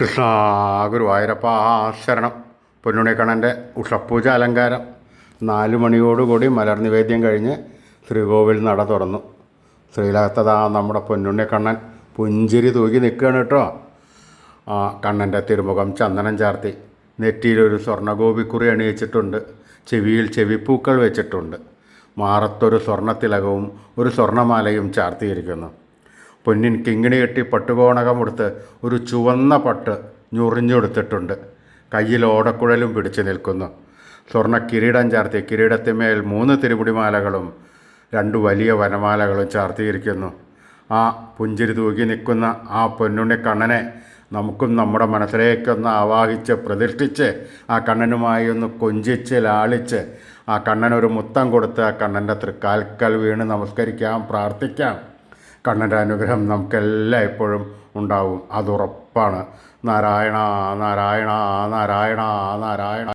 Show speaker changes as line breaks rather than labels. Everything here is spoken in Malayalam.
കൃഷ്ണ ഗുരുവായൂരപ്പ ശരണം. പൊന്നുണിക്കണ്ണന്റെ ഉഷപ്പൂജ അലങ്കാരം. നാല് മണിയോടുകൂടി മലർനിവേദ്യം കഴിഞ്ഞ് ശ്രീകോവിൽ നട തുറന്നു. ശ്രീലകത്തതാ നമ്മുടെ പൊന്നുണ്ണിക്കണ്ണൻ പുഞ്ചിരി തൂക്കി നിൽക്കുകയാണ് കേട്ടോ. ആ കണ്ണന്റെ തിരുമുഖം ചന്ദനം ചാർത്തി. നെറ്റിയിലൊരു സ്വർണഗോപിക്കുറി അണിയിച്ചിട്ടുണ്ട്. ചെവിയിൽ ചെവിപ്പൂക്കൾ വെച്ചിട്ടുണ്ട്. മാറത്തൊരു സ്വർണത്തിലകവും ഒരു സ്വർണമാലയും ചാർത്തിയിരിക്കുന്നു. പൊന്നിൻ കിങ്ങിണി കെട്ടി പട്ടുകോണകമെടുത്ത് ഒരു ചുവന്ന പട്ട് ഞുറിഞ്ഞെടുത്തിട്ടുണ്ട്. കയ്യിൽ ഓടക്കുഴലും പിടിച്ചു നിൽക്കുന്നു. സ്വർണ കിരീടം ചാർത്തി കിരീടത്തിന്മേൽ മൂന്ന് തിരുമുടിമാലകളും രണ്ട് വലിയ വനമാലകളും ചാർത്തിയിരിക്കുന്നു. ആ പുഞ്ചിരി തൂക്കി നിൽക്കുന്ന ആ പൊന്നുണ്ണി കണ്ണനെ നമുക്കും നമ്മുടെ മനസ്സിലേക്കൊന്ന് ആവാഹിച്ച് പ്രതിഷ്ഠിച്ച് ആ കണ്ണനുമായി ഒന്ന് കൊഞ്ചിച്ച് ലാളിച്ച് ആ കണ്ണനൊരു മുത്തം കൊടുത്ത് ആ കണ്ണന്റെ തൃക്കാൽക്കൽ വീണ് നമസ്കരിക്കാം പ്രാർത്ഥിക്കാം. കണ്ണന്റെ അനുഗ്രഹം നമുക്കെല്ലാം എപ്പോഴും ഉണ്ടാവും. അതുറപ്പാണ്. നാരായണ നാരായണ നാരായണ നാരായണ.